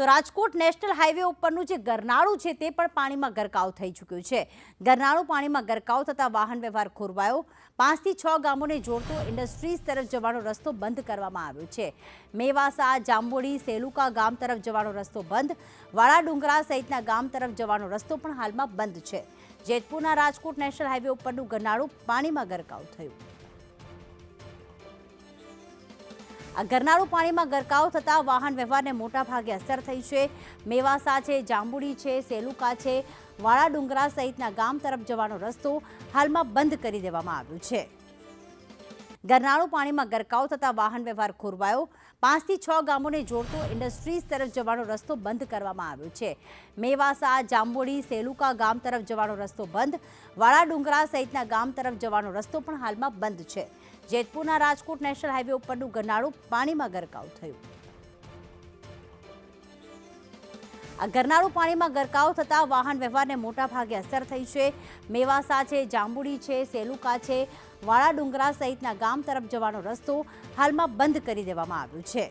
તો Rajkot national highway ઉપરનું જે ગરનાળું છે તે પણ પાણીમાં ગરકાવ થઈ ચૂક્યું છે. ગરનાળું પાણીમાં ગરકાવ થતાં વાહન વ્યવહાર ખોરવાયો. પાંચથી છ ગામોને જોડતો ઇન્ડસ્ટ્રીઝ તરફ જવાનો રસ્તો બંધ કરવામાં આવ્યો છે. મેવાસા, જાંબોડી, સેલુકા ગામ તરફ જવાનો રસ્તો બંધ. વાળા ડુંગરા સહિતના ગામ તરફ જવાનો રસ્તો પણ હાલમાં બંધ છે. જેતપુરના રાજકોટ નેશનલ હાઈવે ઉપરનું ગરનાળું પાણીમાં ગરકાવ થયું. આ ગરનાળું પાણીમાં ગરકાવ થતાં વાહન વ્યવહારને મોટા ભાગે અસર થઈ છે. મેવાસા છે, જાંબુડી છે, સેલુકા છે વાળા ડુંગરા સહિતના ગામ તરફ જવાનો રસ્તો હાલમાં બંધ કરી દેવામાં આવ્યો છે. ગરનાળું પાણીમાં ગરકાવ થતાં વાહન વ્યવહાર ખોરવાયો. પાંચથી છ ગામોને જોડતો ઇન્ડસ્ટ્રીઝ તરફ જવાનો રસ્તો બંધ કરવામાં આવ્યો છે. મેવાસા, જાંબોડી, સેલુકા ગામ તરફ જવાનો રસ્તો બંધ. વાળા ડુંગરા સહિતના ગામ તરફ જવાનો રસ્તો પણ હાલમાં બંધ છે. જેતપુરના રાજકોટ નેશનલ હાઈવે ઉપરનું ગરનાળું પાણીમાં ગરકાવ થયું. આ ગરનાળું પાણીમાં ગરકાવ થતાં વાહન વ્યવહારને મોટા ભાગે અસર થઈ છે. મેવાસા છે, જાંબુડી છે, સેલુકા છે વાળા ડુંગરા સહિતના ગામ તરફ જવાનો રસ્તો હાલમાં બંધ કરી દેવામાં આવ્યો છે.